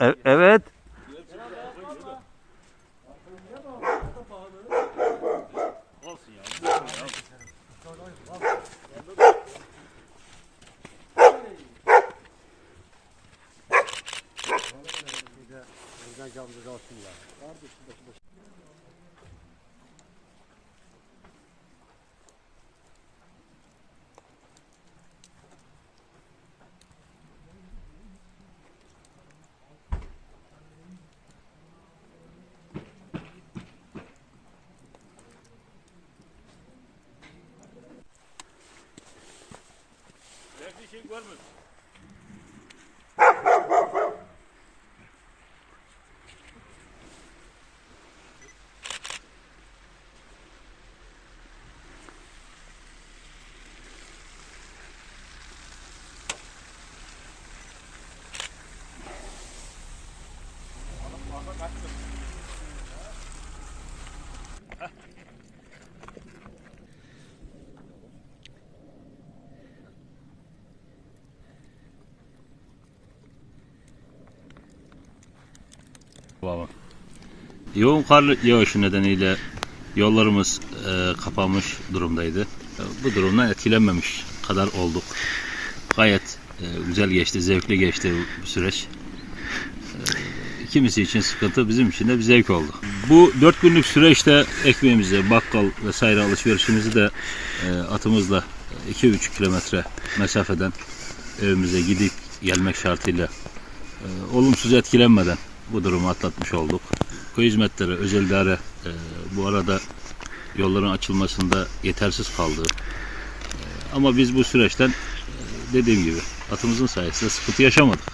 E- evet. Olsun ya. Belki şey görmüyor. Baba. Yoğun kar yağışı nedeniyle yollarımız e, kapanmış durumdaydı. E, Bu durumdan etkilenmemiş kadar olduk. Gayet e, güzel geçti, zevkli geçti bu, bu süreç. E, kimisi için sıkıntı, bizim için de bir zevk oldu. Bu dört günlük süreçte ekmeğimizi, bakkal vesaire alışverişimizi de e, atımızla 2-3 kilometre mesafeden evimize gidip gelmek şartıyla e, olumsuz etkilenmeden bu durumu atlatmış olduk. Köy hizmetleri, özel idare e, bu arada yolların açılmasında yetersiz kaldı. E, ama biz bu süreçten e, dediğim gibi atımızın sayesinde sıkıntı yaşamadık.